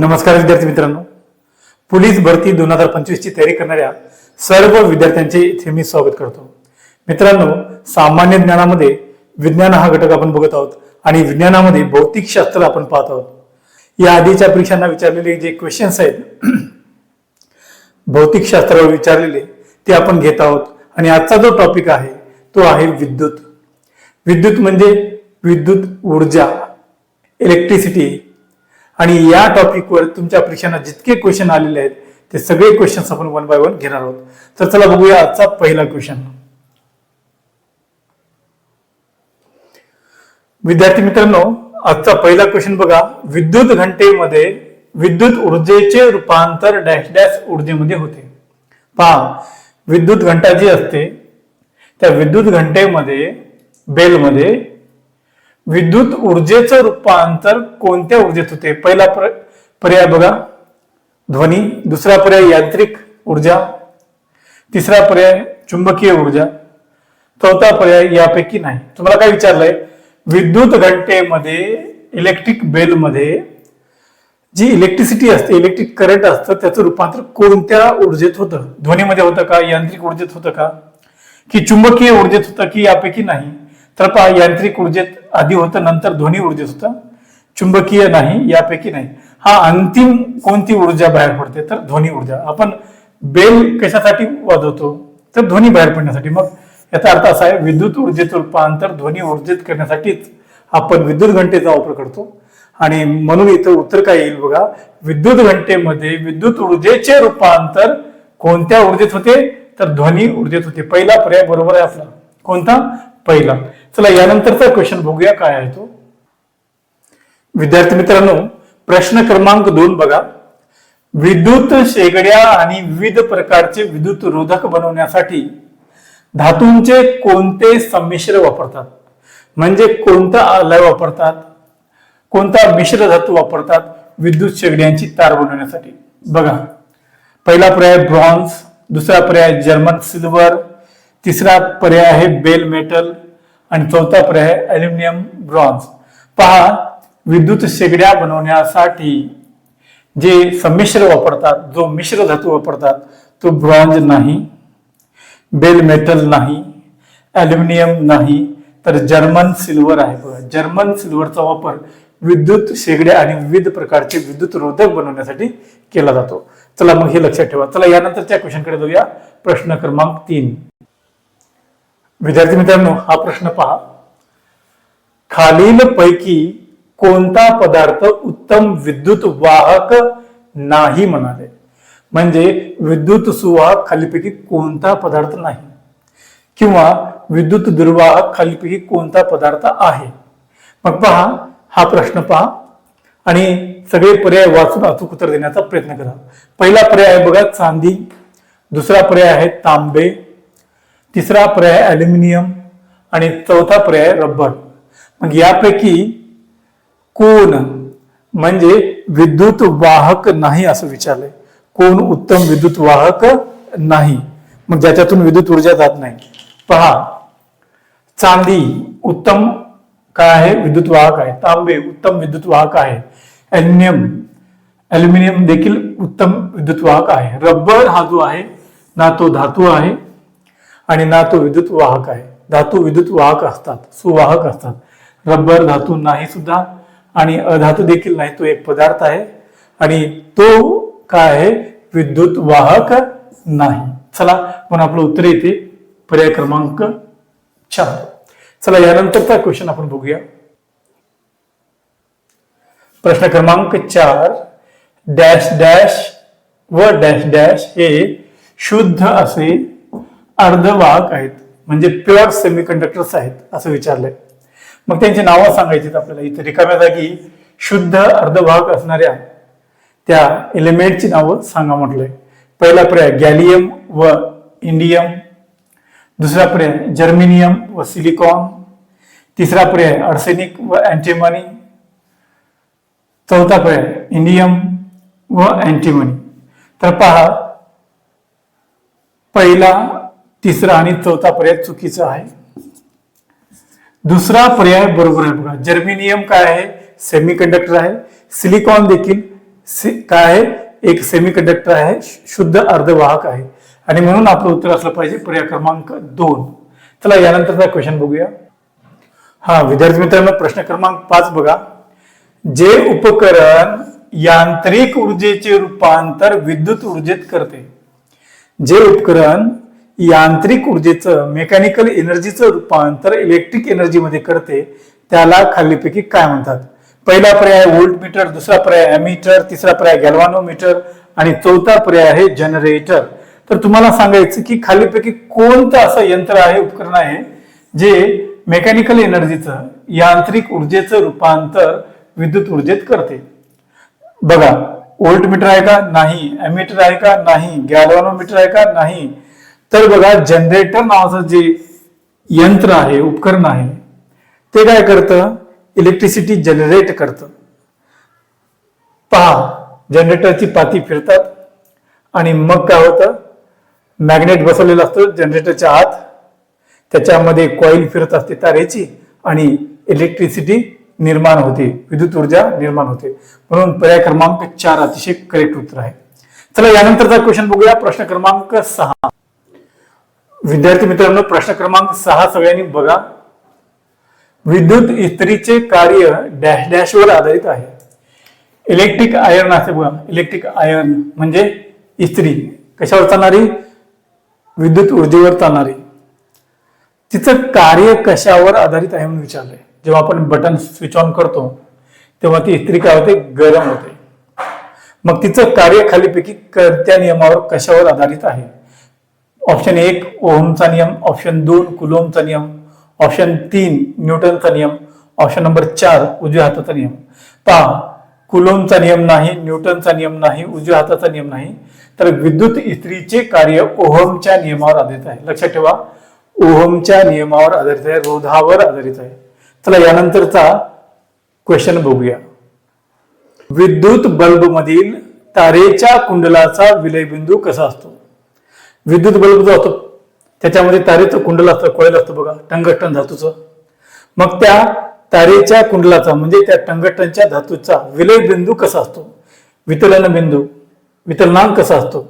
नमस्कार विद्यार्थी मित्रांनो. पोलीस भरती दोन हजार पंचवीस ची तयारी करणाऱ्या सर्व विद्यार्थ्यांचे इथे मी स्वागत करतो. मित्रांनो सामान्य ज्ञानामध्ये विज्ञान हा घटक आपण बघत आहोत आणि विज्ञानामध्ये भौतिक शास्त्र आपण पाहत आहोत. या आधीच्या परीक्षांना विचारलेले जे क्वेश्चन्स आहेत भौतिक शास्त्रावर विचारलेले ते आपण घेत आहोत आणि आजचा जो टॉपिक आहे तो आहे विद्युत. विद्युत म्हणजे विद्युत ऊर्जा इलेक्ट्रिसिटी आणि या टॉपिकवर तुमच्या परीक्षांना जितके क्वेश्चन आलेले आहेत ते सगळे क्वेश्चन्स आपण वन बाय वन घेणार आहोत. तर चला बघूया आजचा पहिला क्वेश्चन विद्यार्थी मित्रांनो आजचा पहिला क्वेश्चन बघा. विद्युत घंटेमध्ये विद्युत ऊर्जेचे रूपांतर डॅश डॅश ऊर्जेमध्ये होते. पहा विद्युत घंटा जी असते त्या विद्युत घंटेमध्ये बेलमध्ये विद्युत ऊर्जेचं रूपांतर कोणत्या ऊर्जेत होते? पहिला पर- पर्याय बघा. ध्वनी दुसरा पर्याय यांत्रिक ऊर्जा तिसरा पर्याय चुंबकीय ऊर्जा चौथा पर्याय यापैकी नाही. तुम्हाला काय विचारलंय? विद्युत घंटेमध्ये इलेक्ट्रिक बेलमध्ये जी इलेक्ट्रिसिटी असते इलेक्ट्रिक करंट असतं त्याचं रूपांतर कोणत्या ऊर्जेत होतं? ध्वनीमध्ये होतं का? यांत्रिक ऊर्जेत होतं का? की चुंबकीय ऊर्जेत होतं की यापैकी नाही? तर पहा यांत्रिक ऊर्जेत आधी होतं नंतर ध्वनी ऊर्जेत होतं. चुंबकीय नाही यापैकी नाही. हा अंतिम कोणती ऊर्जा बाहेर पडते? तर ध्वनी ऊर्जा. आपण बेल कशासाठी वाजवतो? तर ध्वनी बाहेर पडण्यासाठी. मग याचा अर्थ असा आहे विद्युत ऊर्जेचं रूपांतर ध्वनी ऊर्जेत करण्यासाठीच आपण विद्युत घंटेचा वापर करतो. आणि म्हणून इथं उत्तर काय येईल बघा. विद्युत घंटेमध्ये विद्युत ऊर्जेचे रूपांतर कोणत्या ऊर्जेत होते? तर ध्वनी ऊर्जेत होते. पहिला पर्याय बरोबर आहे आपला. कोणता? पहिला. चला यानंतरचा क्वेश्चन बघूया काय आहे तो. विद्यार्थी मित्रांनो प्रश्न क्रमांक दोन बघा. विद्युत शेगड्या आणि विविध प्रकारचे विद्युत रोधक बनवण्यासाठी धातूंचे कोणते संमिश्र वापरतात? म्हणजे कोणता आलय वापरतात? कोणता मिश्र धातू वापरतात? विद्युत शेगड्यांची तार बनवण्यासाठी. बघा. पहिला पर्याय ब्रॉन्झ दुसरा पर्याय जर्मन सिल्वर तिसरा पर्याय आहे बेल मेटल आणि चौथा पर्याय अल्युमिनियम ब्रॉन्झ पहा विद्युत शेगड्या बनवण्यासाठी जे संमिश्र वापरतात जो मिश्र धातू वापरतात तो ब्रॉन्झ नाही बेल मेटल नाही अल्युमिनियम नाही तर जर्मन सिल्वर आहे बघा. जर्मन सिल्वरचा वापर विद्युत शेगड्या आणि विविध प्रकारचे विद्युत रोधक बनवण्यासाठी केला जातो. चला मग हे लक्षात ठेवा. चला यानंतरच्या क्वेश्चनकडे जाऊया. प्रश्न क्रमांक तीन. विद्यार्थी मित्रांनो हा प्रश्न पहा. खालील पैकी कोणता पदार्थ उत्तम विद्युत वाहक नाही म्हणाले? म्हणजे विद्युत सुवाहक खालीपैकी कोणता पदार्थ नाही? किंवा विद्युत दुर्वाहक खालीपैकी कोणता पदार्थ आहे? मग पहा हा प्रश्न पहा. आणि सगळे पर्याय वाचून अचूक उत्तर देण्याचा प्रयत्न करा. पहिला पर्याय आहे बघा चांदी. दुसरा पर्याय आहे तांबे. तिसरा पर्याय ॲल्युमिनियम आणि चौथा पर्याय रबर मग यापैकी कोण म्हणजे विद्युत वाहक नाही असं विचारलंय. कोण उत्तम विद्युत वाहक नाही? मग ज्याच्यातून विद्युत ऊर्जा जात नाही. पहा चांदी उत्तम काय आहे? विद्युत वाहक आहे. तांबे उत्तम विद्युत वाहक आहे. अल्युमिनियम अल्युमिनियम देखील उत्तम विद्युत वाहक आहे. रबर हा जो आहे ना तो धातू आहे. आणि ना तो विद्युत वाहक आहे. धातू विद्युत वाहक असतात सुवाहक असतात. रबर धातू नाही सुद्धा आणि अधातू देखील नाही तो एक पदार्थ आहे. आणि तो काय आहे? विद्युत वाहक नाही. चला पण आपलं उत्तर येते. पर्याय क्रमांक चार. चला यानंतरचा क्वेश्चन आपण बघूया. प्रश्न क्रमांक चार डॅश डॅश व डॅश डॅश हे शुद्ध असे अर्धवाहक आहेत. म्हणजे प्युअर सेमीकंडक्टर्स आहेत असं विचारलंय. मग त्यांची नावं सांगायची आपल्याला. इथे रिकाम्या जागी शुद्ध अर्धवाहक असणाऱ्या त्या एलिमेंटची नावं सांगा म्हटलंय. पहिला पर्याय गॅलियम व इंडियम दुसरा पर्याय जर्मिनियम व सिलिकॉन तिसरा पर्याय अर्सेनिक व अँटीमनी चौथा पर्याय इंडियम व अँटीमनी तर पहा पहिला तिसरा आणि चौथा पर्याय चुकीचा आहे. दुसरा पर्याय बरोबर आहे बघा. जर्मिनियम काय आहे? सेमी कंडक्टर आहे. सिलिकॉन देखील काय आहे? एक सेमी कंडक्टर आहे. शुद्ध अर्धवाहक आहे. आणि म्हणून आपलं उत्तर असलं पाहिजे पर्याय क्रमांक दोन. चला यानंतरचा क्वेश्चन बघूया. हा विद्यार्थी मित्रांनो प्रश्न क्रमांक पाच बघा. जे उपकरण यांत्रिक ऊर्जेचे रूपांतर विद्युत ऊर्जेत करते. जे उपकरण यांत्रिक ऊर्जेचं मेकॅनिकल एनर्जीचं रूपांतर इलेक्ट्रिक एनर्जीमध्ये करते त्याला खालीपैकी काय म्हणतात? पहिला पर्याय व्होल्ट मीटर दुसरा पर्याय अॅमीटर तिसरा पर्याय गॅल्वानोमीटर आणि चौथा पर्याय आहे जनरेटर. तर तुम्हाला सांगायचं की खालीपैकी कोणतं असं यंत्र आहे उपकरण आहे जे मेकॅनिकल एनर्जीचं यांत्रिक ऊर्जेचं रूपांतर विद्युत ऊर्जेत करते? बघा व्होल्ट मीटर आहे का? नाही. अॅमीटर आहे का? नाही. गॅल्व्हॅनोमीटर आहे का? नाही. तर बघा जनरेटर नावाचं जे यंत्र आहे उपकरण आहे ते काय करतं? इलेक्ट्रिसिटी जनरेट करतं. पहा जनरेटरची पाती फिरतात आणि मग काय होतं? मॅग्नेट बसवलेला असतो जनरेटरच्या आत. त्याच्यामध्ये कॉईल फिरत असते तारेची आणि इलेक्ट्रिसिटी निर्माण होते. विद्युत ऊर्जा निर्माण होते. म्हणून पर्याय क्रमांक चार अतिशय करेक्ट उत्तर आहे. चला यानंतरचा क्वेश्चन बघूया. प्रश्न क्रमांक सहा. विद्यार्थी मित्रांनो प्रश्न क्रमांक सहा सगळ्यांनी बघा. विद्युत इस्त्रीचे कार्य डॅश डॅशवर आधारित आहे. इलेक्ट्रिक आयर्न असे बघा. इलेक्ट्रिक आयर्न म्हणजे इस्त्री. कशावर चालणारी? विद्युत ऊर्जेवर चालणारी. तिचं कार्य कशावर आधारित आहे म्हणून विचारलंय. जेव्हा आपण बटन स्विच ऑन करतो तेव्हा ती इस्त्री काय होते? गरम होते. मग तिचं कार्य खालीपैकी क- त्या नियमावर कशावर आधारित आहे? ऑप्शन एक ओहमचा नियम. ऑप्शन दोन कुलोमचा नियम. ऑप्शन तीन न्यूटनचा नियम. ऑप्शन नंबर चार उजव्या हाताचा नियम. पहा कुलोमचा नियम नाही न्यूटनचा नियम नाही उजव्या हाताचा नियम नाही तर विद्युत इस्त्रीचे कार्य ओहमच्या नियमावर आधारित आहे. लक्षात ठेवा ओहमच्या नियमावर आधारित आहे रोधावर आधारित आहे. चला यानंतरचा क्वेश्चन बघूया. विद्युत बल्ब मधील तारेच्या कुंडलाचा विलयबिंदू कसा असतो? विद्युत बल्ब जो असतो त्याच्यामध्ये तारेचं कुंडल असतं कॉईल असतं बघा टंगटन धातूचं. मग त्या तारेच्या कुंडलाचा म्हणजे त्या टंगटनच्या धातूचा विलय बिंदू कसा असतो? वितलन बिंदू वितलनांक कसा असतो?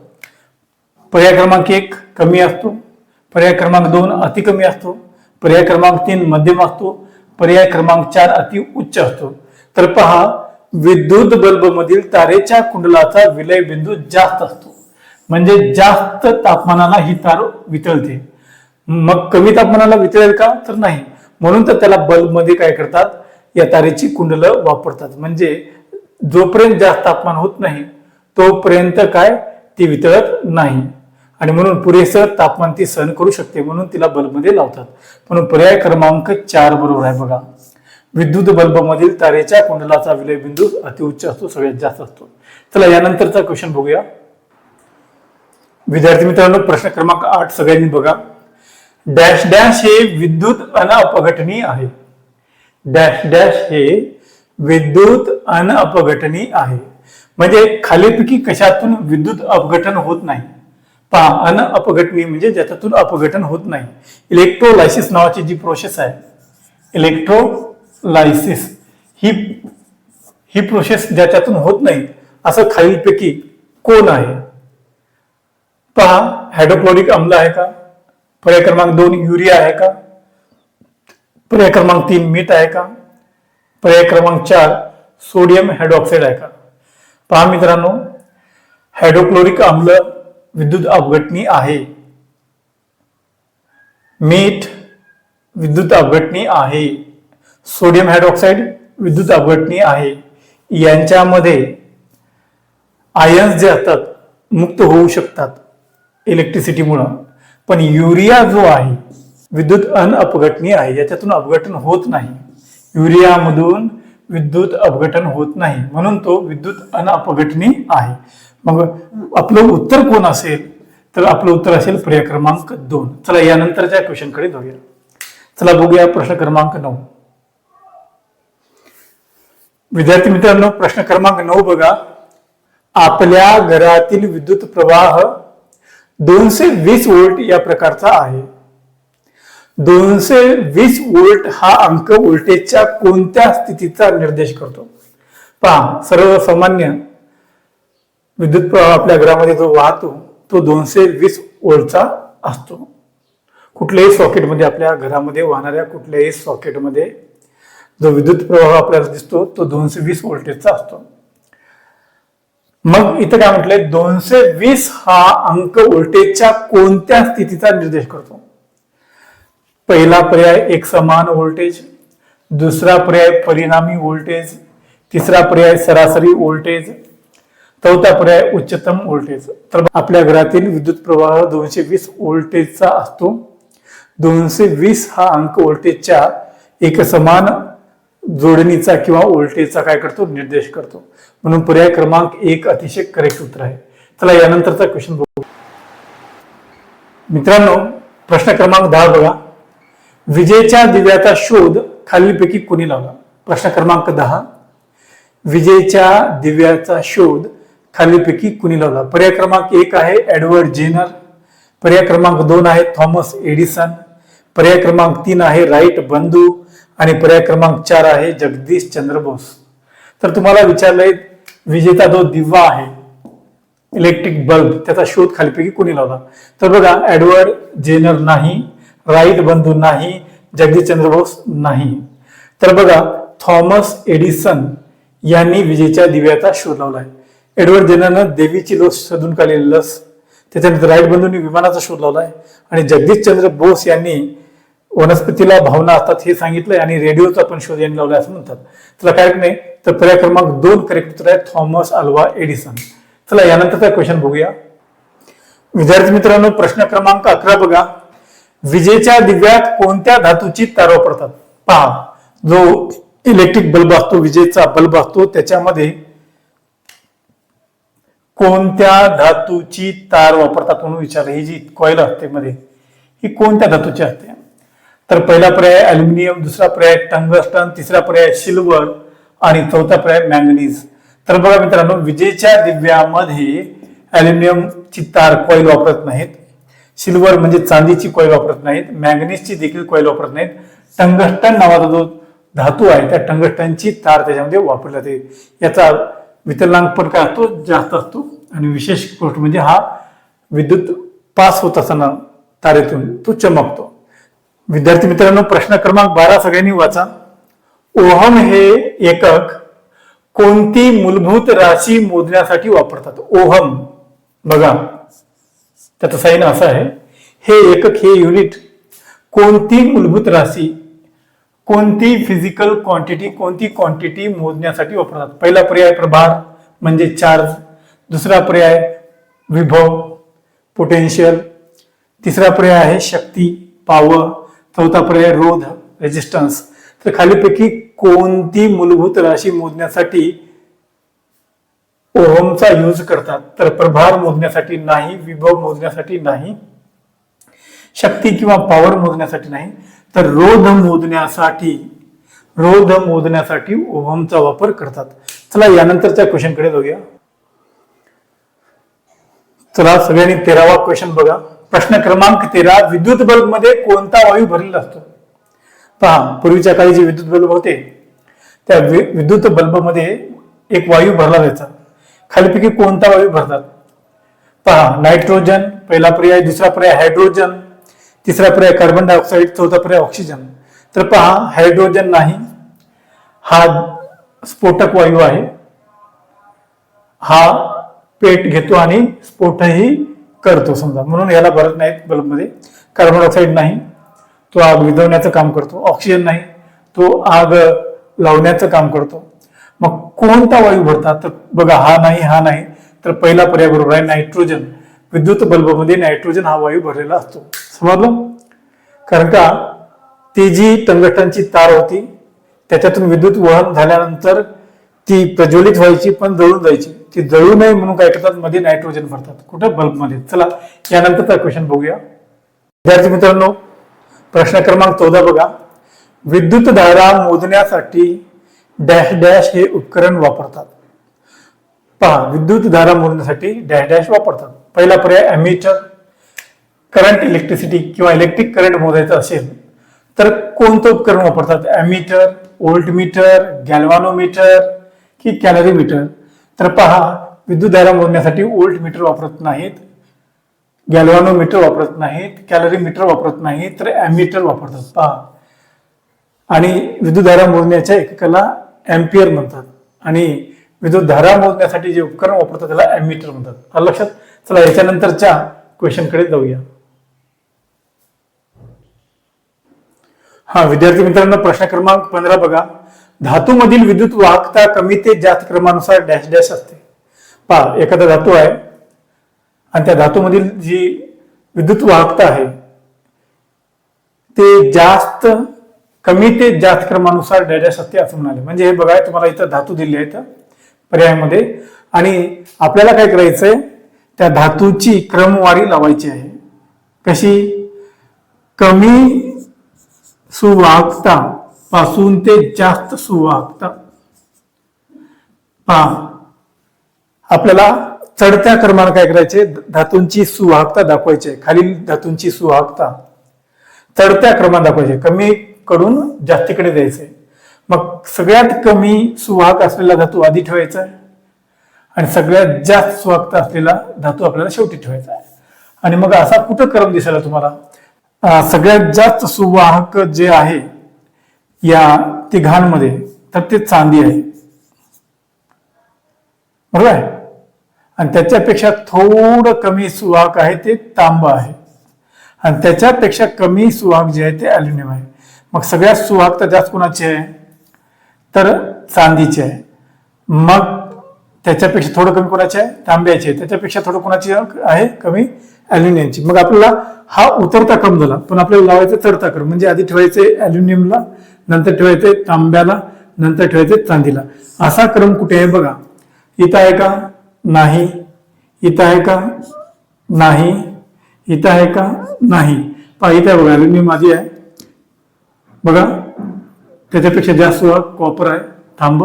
पर्याय क्रमांक एक कमी असतो. पर्याय क्रमांक दोन अति कमी असतो. पर्याय क्रमांक तीन मध्यम असतो. पर्याय क्रमांक चार अति उच्च असतो. तर पहा विद्युत बल्ब मधील तारेच्या कुंडलाचा विलय बिंदू जास्त असतो. म्हणजे जास्त तापमानाला ही तार वितळते. मग कमी तापमानाला वितळेल का? तर नाही. म्हणून तर त्याला बल्बमध्ये काय करतात? या तारेची कुंडलं वापरतात. म्हणजे जोपर्यंत जास्त तापमान होत नाही तोपर्यंत काय? ती वितळत नाही. आणि म्हणून पुरेसं तापमान ती सहन करू शकते म्हणून तिला बल्बमध्ये लावतात. म्हणून पर्याय क्रमांक चार बरोबर आहे बघा. विद्युत बल्बमधील तारेच्या कुंडलाचा विलय बिंदू अतिउच्च असतो सगळ्यात जास्त असतो. चला यानंतरचा क्वेश्चन बघूया. विद्यार्थी मित्रांनो प्रश्न क्रमांक आठ सगळ्यांनी बघा. डॅश डॅश हे विद्युत अनअपघटनी आहे. डॅश डॅश हे विद्युत अनअपघटनी आहे. म्हणजे खालीपैकी कशातून विद्युत अपघटन होत नाही? पहा अनअपघटनी म्हणजे ज्याच्यातून अपघटन होत नाही. इलेक्ट्रोलायसिस नावाची जी प्रोसेस आहे इलेक्ट्रोलायसिस ही ही प्रोसेस ज्याच्यातून होत नाही असं खालीलपैकी कोण आहे? पहा हायड्रोक्लोरिक आम्ल आहे का? पर्याय क्रमांक दोन युरिया आहे का? पर्याय क्रमांक तीन मीठ आहे का? पर्याय क्रमांक चार सोडियम हायड्रॉक्साईड आहे का? पहा मित्रांनो हायड्रोक्लोरिक आम्ल विद्युत अपघटनी आहे. मीठ विद्युत अपघटनी आहे. सोडियम हायड्रॉक्साईड विद्युत अपघटनी आहे. यांच्यामध्ये आयन्स जे असतात मुक्त होऊ शकतात. इलेक्ट्रिसिटीमुळं. पण युरिया जो आहे विद्युत अनअपघटनी आहे याच्यातून अपघटन होत नाही. युरियामधून विद्युत अपघटन होत नाही. म्हणून तो विद्युत अनअपघटनीय आहे. मग आपलं उत्तर कोण असेल? तर आपलं उत्तर असेल पर्याय क्रमांक दोन. चला यानंतरच्या क्वेश्चनकडे जाऊया. चला बघूया प्रश्न क्रमांक नऊ. विद्यार्थी मित्रांनो प्रश्न क्रमांक नऊ बघा. आपल्या घरातील विद्युत प्रवाह दोनशे वीस वोल्ट या प्रकारचा आहे. दोनशे वीस वोल्ट हा अंक व्होल्टेजच्या कोणत्या स्थितीचा निर्देश करतो? पहा सर्वसामान्य विद्युत प्रवाह आपल्या घरामध्ये जो वाहतो तो दोनशे वीस वोल्टचा असतो. कुठल्याही सॉकेटमध्ये आपल्या घरामध्ये वाहणाऱ्या कुठल्याही सॉकेटमध्ये जो विद्युत प्रवाह आपल्याला दिसतो तो दोनशे वीस व्होल्टेजचा असतो. मग इथं काय म्हटलंय? दोनशे वीस हा अंक व्होल्टेजच्या कोणत्या स्थितीचा निर्देश करतो? पहिला पर्याय एक समान व्होल्टेज दुसरा पर्याय परिणामी व्होल्टेज तिसरा पर्याय सरासरी व्होल्टेज चौथा पर्याय उच्चतम व्होल्टेज. तर आपल्या घरातील विद्युत प्रवाह दोनशे वीस व्होल्टेजचा असतो. दोनशे वीस हा अंक व्होल्टेजच्या एक समान जोडणीचा किंवा व्होल्टेजचा काय करतो? निर्देश करतो. म्हणून पर्याय क्रमांक एक अतिशय करेक्ट उत्तर आहे. चला यानंतरचा क्वेश्चन बघू. मित्रांनो प्रश्न क्रमांक दहा बघा. विजेच्या दिव्याचा शोध खालीलपैकी कोणी लावला? प्रश्न क्रमांक दहा. विजेच्या दिव्याचा शोध खालीलपैकी कुणी लावला? पर्याय क्रमांक एक आहे एडवर्ड जेनर. पर्याय क्रमांक दोन आहे थॉमस एडिसन. पर्याय क्रमांक तीन आहे राईट बंधू. आणि पर्याय क्रमांक चार आहे जगदीश चंद्र बोस. तर तुम्हाला विचारलंय विजेचा जो दिवा आहे इलेक्ट्रिक बल्ब त्याचा शोध खालीपैकी कोणी लावला? तर बघा एडवर्ड जेनर नाही राईट बंधू नाही जगदीशचंद्र बोस नाही. तर बघा थॉमस एडिसन यांनी विजेच्या दिव्याचा शोध लावला आहे एडवर्ड जेनरनं देवीची लस शोधून काढलेली लस त्याच्यानंतर राईट बंधूंनी विमानाचा शोध लावला आहे आणि जगदीशचंद्र बोस यांनी वनस्पतीला भावना असतात हे सांगितलंय आणि रेडिओचा पण शोध यांनी लावला असं म्हणतात. चला काय नाही तर पर्याय क्रमांक दोन करेक्ट उत्तर आहे थॉमस अल्वा एडिसन. चला यानंतरचा क्वेश्चन बघूया. विद्यार्थी मित्रांनो प्रश्न क्रमांक अकरा बघा. विजेच्या दिव्यात कोणत्या धातूची तार वापरतात पहा जो इलेक्ट्रिक बल्ब असतो विजेचा बल्ब असतो त्याच्यामध्ये कोणत्या धातूची तार वापरतात म्हणून विचारलं. ही जी कॉईल असते मध्ये ही कोणत्या धातूची असते? तर पहिला पर्याय अल्युमिनियम दुसरा पर्याय टंगस्टन तिसरा पर्याय सिल्वर आणि चौथा पर्याय मॅंगनीज तर बघा मित्रांनो विजेच्या दिव्यामध्ये अल्युमिनियमची तार कॉईल वापरत नाहीत. सिल्वर म्हणजे चांदीची कॉईल वापरत नाहीत. मॅंगनीजची देखील कॉईल वापरत नाहीत. टंगस्टन नावाचा जो धातू आहे त्या टंगस्टनची तार त्याच्यामध्ये वापरली जाते. याचा वितरणांक पण काय असतो? जास्त असतो. आणि विशेष गोष्ट म्हणजे हा विद्युत पास होत असताना तारेतून तो चमकतो. विद्यार्थी मित्रांनो प्रश्न क्रमांक बारा सगळ्यांनी वाचा. ओहम हे एकक कोणती मूलभूत राशी मोजण्यासाठी वापरतात? ओहम. बघा. त्याचं साईन असं आहे. हे एकक हे युनिट कोणती मूलभूत राशी कोणती फिजिकल क्वांटिटी कोणती क्वांटिटी मोजण्यासाठी वापरतात? पहिला पर्याय प्रभार म्हणजे चार्ज दुसरा पर्याय विभव पोटेन्शियल तिसरा पर्याय आहे शक्ती पॉवर चौथा पर्याय रोध रेजिस्टन्स तर खालीपैकी कोणती मूलभूत राशी मोजण्यासाठी ओहमचा यूज करतात? तर प्रभार मोजण्यासाठी नाही विभव मोजण्यासाठी नाही शक्ती किंवा पॉवर मोजण्यासाठी नाही. तर रोध मोजण्यासाठी रोध मोजण्यासाठी ओहमचा वापर करतात. चला यानंतरच्या क्वेश्चनकडे जाऊया. चला सगळ्यांनी तेरावा क्वेश्चन बघा. प्रश्न क्रमांक तेरा विद्युत बल्बमध्ये कोणता वायू भरलेला असतो? पहा पूर्वीच्या काळी जे विद्युत बल्ब होते त्या वि- विद्युत बल्बमध्ये एक वायू भरला जायचा. खालीपैकी कोणता वायू भरतात? पहा नायट्रोजन पहिला पर्याय दुसरा पर्याय हायड्रोजन तिसरा पर्याय कार्बन डायऑक्साईड चौथा पर्याय ऑक्सिजन. तर पहा हायड्रोजन नाही हा स्फोटक वायू आहे. हा पेट घेतो आणि स्फोटही करतो समजा. म्हणून याला भरत नाहीत बल्बमध्ये. कार्बन डायऑक्साईड नाही. तो आग विझवण्याचं काम करतो. ऑक्सिजन नाही. तो आग लावण्याचं काम करतो. मग कोणता वायू भरतात? तर बघा हा नाही हा नाही. तर पहिला पर्याय बरोबर आहे नायट्रोजन. विद्युत बल्बमध्ये नायट्रोजन हा वायू भरलेला असतो. समजलं? कारण का ती जी टंगस्टनची तार होती त्याच्यातून विद्युत वहन झाल्यानंतर ती प्रज्वलित व्हायची पण जळून जायची. ती जळू नये म्हणून काय करतात? मध्ये नायट्रोजन भरतात. कुठं? बल्बमध्ये. चला यानंतरचा क्वेश्चन बघूया. विद्यार्थी मित्रांनो प्रश्न क्रमांक चौदा बघा. विद्युत धारा मोजण्यासाठी डॅश डॅश हे उपकरण वापरतात. पहा विद्युत धारा मोजण्यासाठी डॅश डॅश वापरतात. पहिला पर्याय अॅमीटर करंट इलेक्ट्रिसिटी किंवा इलेक्ट्रिक करंट मोजायचं असेल तर कोणतं उपकरण वापरतात? अॅमीटर ओल्टमीटर गॅल्वानोमीटर की कॅलरी मीटर. तर पहा विद्युतधारा मोजण्यासाठी ओल्ट मीटर वापरत नाहीत गॅल्व्हॅनोमीटर वापरत नाहीत कॅलरी मीटर वापरत नाहीत तर ॲमीटर वापरतात. पहा. आणि विद्युतधारा मोजण्याच्या एककाला एम्पियर म्हणतात. आणि विद्युतधारा मोजण्यासाठी जे उपकरण वापरतात त्याला अॅमीटर म्हणतात. लक्षात. चला याच्यानंतरच्या क्वेश्चनकडे जाऊया. हा विद्यार्थी मित्रांनो प्रश्न क्रमांक पंधरा बघा. धातूमधील विद्युत वाहकता कमी ते जास्त क्रमानुसार डॅश डॅश असते. पहा एखादा धातू आहे आणि त्या धातूमधील जी विद्युत वाहकता आहे ते जास्त कमी ते जास्त क्रमानुसार डॅश डॅश असते असं म्हणाले. म्हणजे हे बघा तुम्हाला इथं धातू दिले आहेत पर्यायामध्ये. आणि आपल्याला काय करायचंय त्या धातूची क्रमवारी लावायची आहे. कशी? कमी सुवाहकता पासून ते जास्त सुवाहकता पहा आपल्याला चढत्या क्रमाने काय करायचे? धातूंची सुवाहकता दाखवायची. आहे खालील धातूंची सुवाहकता. चढत्या क्रमात दाखवायचे. कमी कडून जास्तीकडे द्यायचे मग सगळ्यात कमी सुवाहक असलेला धातू आधी ठेवायचा आहे आणि सगळ्यात जास्त सुवाहकता असलेला धातू आपल्याला शेवटी ठेवायचा. आहे आणि मग असा कुठं क्रम दिसायला तुम्हाला? सगळ्यात जास्त सुवाहक जे आहे या तिघांमध्ये तर ते चांदी आहे. बरोबर आहे? आणि त्याच्यापेक्षा थोडं कमी सुवाहक आहे ते तांबा आहे. आणि त्याच्यापेक्षा कमी सुवाहक जे आहे ते अल्युमिनियम आहे. मग सगळ्यात सुवाहकता जास्त कोणाची आहे? तर चांदीचे आहे. मग त्याच्यापेक्षा थोडं कमी कोणाची आहे? तांब्याची आहे. त्याच्यापेक्षा थोडं कोणाची आहे? कमी अल्युमिनियमची मग आपल्याला हा उतरता क्रम झाला पण आपल्याला लावायचा चढता क्रम म्हणजे आधी ठेवायचे अल्युमिनियमला नंतर ठेवायचे तांब्याला नंतर ठेवायचे चांदीला. असा क्रम कुठे आहे बघा. इथं आहे का? नाही. इथं आहे का? नाही. इथं आहे का? नाही. पहा इथं आहे बघा अल्युमिनियम आधी आहे. बघा त्याच्यापेक्षा जास्त सुवाहक कॉपर आहे थांब.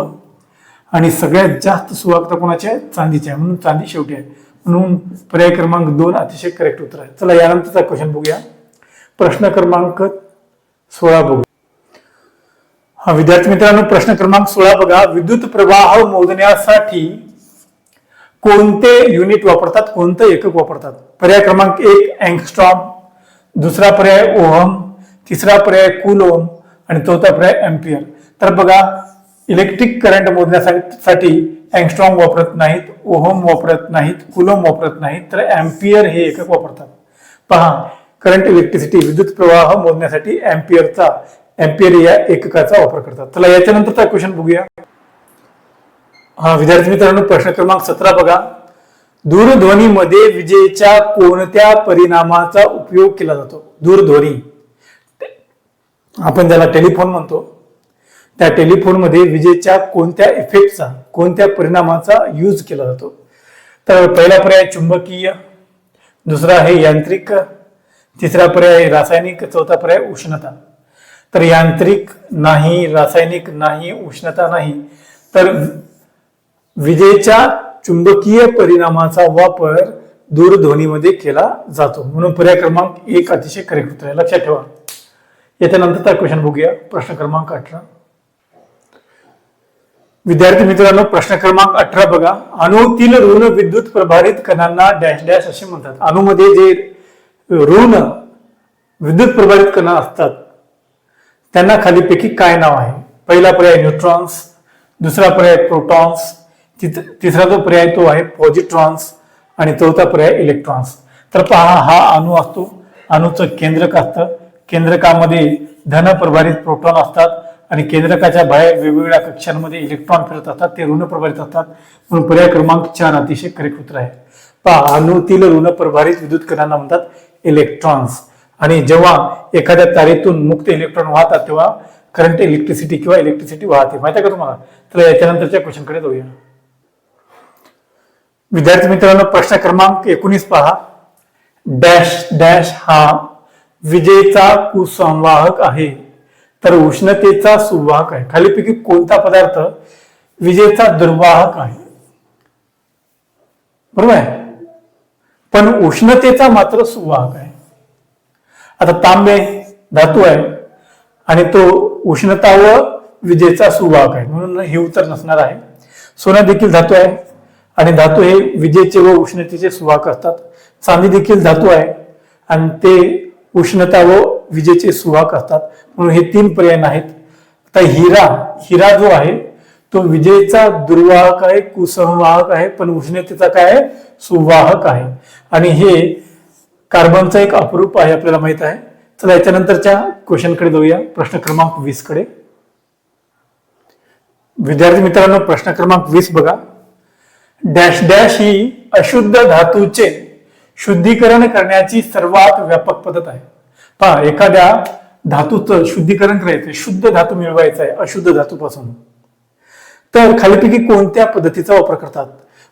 आणि सगळ्यात जास्त सुवाहकता कोणाची आहे? चांदीची आहे. म्हणून चांदी शेवटी आहे. म्हणून पर्याय क्रमांक दोन अतिशय करेक्ट उत्तर आहे. चला यानंतरचा क्वेश्चन बघूया. प्रश्न क्रमांक सोळा बघू. हा विद्यार्थी मित्रांनो प्रश्न क्रमांक सोळा बघा. विद्युत प्रवाह मोजण्यासाठी कोणते युनिट वापरतात? कोणतं एकक वापरतात? पर्याय क्रमांक एक अँगस्ट्रॉम दुसरा पर्याय ओहम. तिसरा पर्याय कुलोम. आणि चौथा पर्याय एम्पियर तर बघा इलेक्ट्रिक करंट मोजण्यासाठी अँगस्ट्रॉम वापरत नाहीत ओहम वापरत नाहीत कुलोम वापरत नाहीत तर अँपियर हे एकक वापरतात. पहा करंट इलेक्ट्रिसिटी विद्युत प्रवाह मोजण्यासाठी अँपियरचा अँपियर या एककाचा वापर करतात. चला याच्यानंतरचा क्वेश्चन बघूया. हा विद्यार्थी मित्रांनो प्रश्न क्रमांक सतरा बघा. दूरध्वनीमध्ये विजेच्या कोणत्या परिणामाचा उपयोग केला जातो? दूरध्वनी. आपण ज्याला टेलिफोन म्हणतो त्या टेलिफोनमध्ये विजेच्या कोणत्या इफेक्टचा कोणत्या परिणामाचा यूज केला जातो? तर पहिला पर्याय चुंबकीय दुसरा आहे यांत्रिक तिसरा पर्याय रासायनिक चौथा पर्याय उष्णता. तर यांत्रिक नाही रासायनिक नाही उष्णता नाही तर विजेच्या चुंबकीय परिणामाचा वापर दूरध्वनीमध्ये केला जातो. म्हणून पर्याय क्रमांक एक अतिशय करेक्ट उत्तर आहे. लक्षात ठेवा. याच्यानंतरचा क्वेश्चन बघूया. प्रश्न क्रमांक अठरा. विद्यार्थी मित्रांनो प्रश्न क्रमांक अठरा बघा. अणुतील ऋण विद्युत प्रभारित कणांना डॅश डॅश असे म्हणतात. अणुमध्ये जे ऋण विद्युत प्रभारित कणा असतात त्यांना खालीपैकी काय नाव आहे? पहिला पर्याय न्यूट्रॉन्स दुसरा पर्याय प्रोटॉन्स तिसरा जो पर्याय तो आहे पॉझिट्रॉन्स आणि चौथा पर्याय इलेक्ट्रॉन्स. तर पहा हा अणू असतो. अणूचं केंद्रक असतं. केंद्रकामध्ये धन प्रभारित प्रोटॉन असतात. आणि केंद्रकाच्या बाहेर वेगवेगळ्या कक्षांमध्ये इलेक्ट्रॉन फिरत असतात ते ऋण प्रभारित असतात. म्हणून पर्याय क्रमांक चार अतिशय करेक्ट उत्तर आहे. पहा अणुतील ऋण प्रभारित विद्युत कणांना म्हणतात इलेक्ट्रॉन्स आणि जेव्हा एखाद्या तारेतून मुक्त इलेक्ट्रॉन वाहतात तेव्हा करंट इलेक्ट्रिसिटी किंवा इलेक्ट्रिसिटी वाहते. माहिती आहे का तुम्हाला? तर याच्यानंतरच्या क्वेश्चनकडे जाऊया. विद्यार्थी मित्रांनो प्रश्न क्रमांक एकोणीस पहा. डॅश डॅश हा विजेचा कुसंवाहक आहे. तर उष्णतेचा सुवाहक आहे. खालीपैकी कोणता पदार्थ विजेचा दुर्वाहक आहे? बरोबर आहे? पण उष्णतेचा मात्र सुवाहक आहे. आता तांबे धातू आहे आणि तो उष्णता व विजेचा सुवाहक आहे. म्हणून हे उत्तर नसणार आहे. सोना देखील धातू आहे आणि धातू हे विजेचे व उष्णतेचे सुवाहक असतात. चांदी देखील धातू आहे आणि ते उष्णता व विजेचे सुवाहक असतात म्हणून हे तीन पर्याय नाहीत. आता हिरा हिरा जो आहे तो विजेचा दुर्वाहक आहे कुसंवाहक आहे पण उष्णतेचा काय आहे? सुवाहक आहे. आणि हे कार्बनचा एक अपरूप आहे आपल्याला माहीत आहे. चला याच्यानंतरच्या क्वेश्चनकडे जाऊया. प्रश्न क्रमांक वीसकडे. विद्यार्थी मित्रांनो प्रश्न क्रमांक वीस बघा. डॅश डॅश ही अशुद्ध धातूचे शुद्धीकरण करण्याची सर्वात व्यापक पद्धत आहे. पहा एखाद्या धातूचं शुद्धीकरण करायचं शुद्ध धातू मिळवायचा आहे अशुद्ध धातूपासून. तर खालीपैकी कोणत्या पद्धतीचा वापर करतात?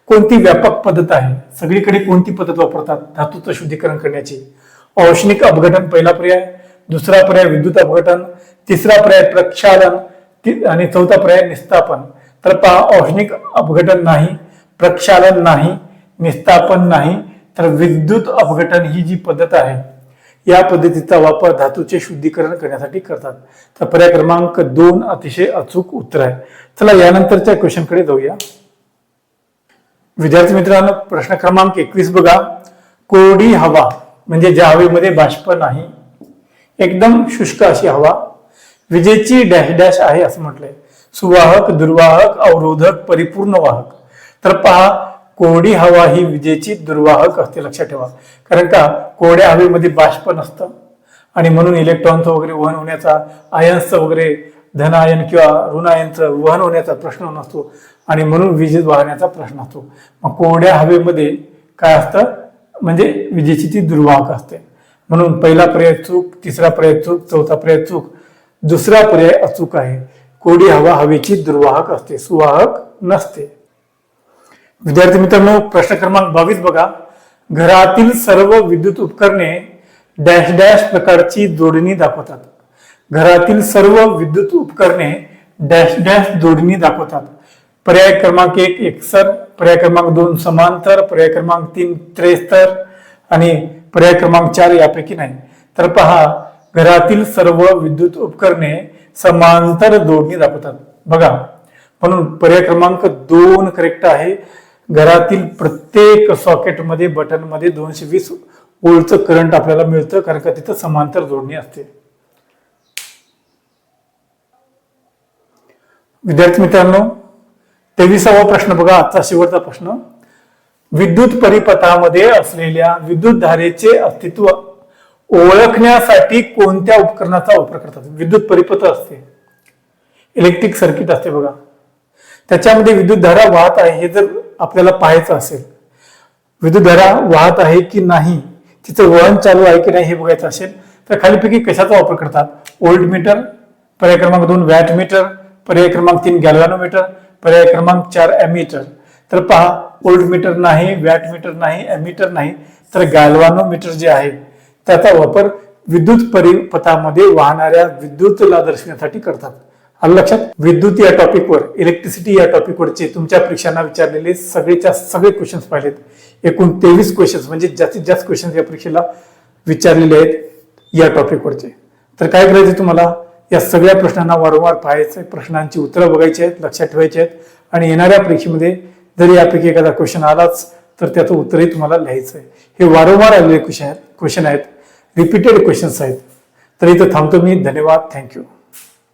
कोणती व्यापक पद्धत आहे? सगळीकडे कोणती पद्धत वापरतात धातूचं शुद्धीकरण करण्याची? औष्णिक अपघटन पहिला पर्याय दुसरा पर्याय विद्युत अपघटन तिसरा पर्याय प्रक्षालन आणि चौथा पर्याय निस्तापन तर पहा औष्णिक अपघटन नाही प्रक्षालन नाही निस्तापन नाही तर विद्युत अपघटन ही जी पद्धत आहे या पद्धतीचा वापर धातूचे शुद्धीकरण करण्यासाठी करतात. तर पर्याय क्रमांक दोन अतिशय अचूक उत्तर आहे. चला यानंतरच्या क्वेश्चनकडे जाऊया. विद्यार्थी मित्रांनो प्रश्न क्रमांक एकवीस बघा. कोरडी हवा म्हणजे ज्या हवेमध्ये बाष्प नाही एकदम शुष्क अशी हवा विजेची डॅश डॅश आहे असं म्हटलंय. सुवाहक दुर्वाहक अवरोधक परिपूर्ण वाहक. तर पहा कोरडी हवा ही विजेची दुर्वाहक असते लक्षात ठेवा. कारण का? कोरड्या हवेमध्ये बाष्प नसतं. आणि म्हणून इलेक्ट्रॉनचं वगैरे वहन होण्याचा आयन्सचं वगैरे धन आयन किंवा ऋणायनचं वहन होण्याचा प्रश्न नसतो. आणि म्हणून विजेत वाहण्याचा प्रश्न असतो. मग कोरड्या हवेमध्ये काय असतं? म्हणजे विजेची ती दुर्वाहक असते. म्हणून पहिला पर्याय चूक तिसरा पर्याय चूक चौथा पर्याय चूक दुसरा पर्याय अचूक आहे. कोरडी हवा हवेची दुर्वाहक असते सुवाहक नसते. विद्यार्थी मित्रांनो प्रश्न क्रमांक बावीस बघा. घरातील सर्व विद्युत उपकरणे डॅश डॅश प्रकारची जोडणी दाखवतात. घरातील सर्व विद्युत उपकरणे डॅश डॅश जोडणी दाखवतात. पर्याय क्रमांक एक एकसर पर्याय क्रमांक दोन समांतर. पर्याय क्रमांक तीन त्रेस्तर. आणि पर्याय क्रमांक चार यापैकी नाही. तर पहा घरातील सर्व विद्युत उपकरणे समांतर जोडणी दाखवतात. बघा. म्हणून पर्याय क्रमांक दोन करेक्ट आहे. घरातील प्रत्येक सॉकेटमध्ये बटनमध्ये दोनशे वीस ओळचं करंट आपल्याला मिळतं कारण का तिथं समांतर जोडणी असते. विद्यार्थी मित्रांनो तेविसावा प्रश्न बघा आजचा शेवटचा प्रश्न. विद्युत परिपथामध्ये असलेल्या विद्युत धारेचे अस्तित्व ओळखण्यासाठी कोणत्या उपकरणाचा वापर करतात? विद्युत परिपथ असते. इलेक्ट्रिक सर्किट असते बघा. त्याच्यामध्ये विद्युत धारा वाहत आहे हे जर आपल्याला पाहायचं असेल विद्युत धारा वाहत आहे की नाही तिचं वळण चालू आहे की नाही हे बघायचं असेल तर खालीपैकी कशाचा वापर करतात? ओल्ड मीटर पर्याय क्रमांक दोन वॅट मीटर पर्याय क्रमांक तीन गॅल्व्हॅनोमीटर पर्याय क्रमांक चार ॲमीटर तर पहा ओल्ड मीटर नाही वॅट मीटर नाही ॲमीटर नाही तर गॅल्व्हॅनोमीटर जे आहे त्याचा वापर विद्युत परिपथामध्ये वाहणाऱ्या विद्युतला दर्शवण्यासाठी करतात. आलं लक्षात विद्युत या टॉपिकवर इलेक्ट्रिसिटी या टॉपिकवरचे तुमच्या परीक्षांना विचारलेले सगळेच्या सगळे क्वेश्चन्स पाहिलेत. एकूण तेवीस क्वेश्चन्स म्हणजे जास्तीत जास्त क्वेश्चन्स या परीक्षेला विचारलेले आहेत या टॉपिकवरचे तर काय करायचं तुम्हाला? या सगळ्या प्रश्नांना वारंवार पाहायचं प्रश्नांची उत्तरं बघायची आहेत लक्षात ठेवायची आहेत. आणि येणाऱ्या परीक्षेमध्ये जरी यापैकी एखादा क्वेश्चन आलाच तर त्याचं उत्तरही तुम्हाला लिहायचं आहे. हे वारंवार आलेले क्वेश्चन आहेत क्वेश्चन आहेत. रिपीटेड क्वेश्चन्स आहेत. तर इथं थांबतो मी. धन्यवाद. थँक्यू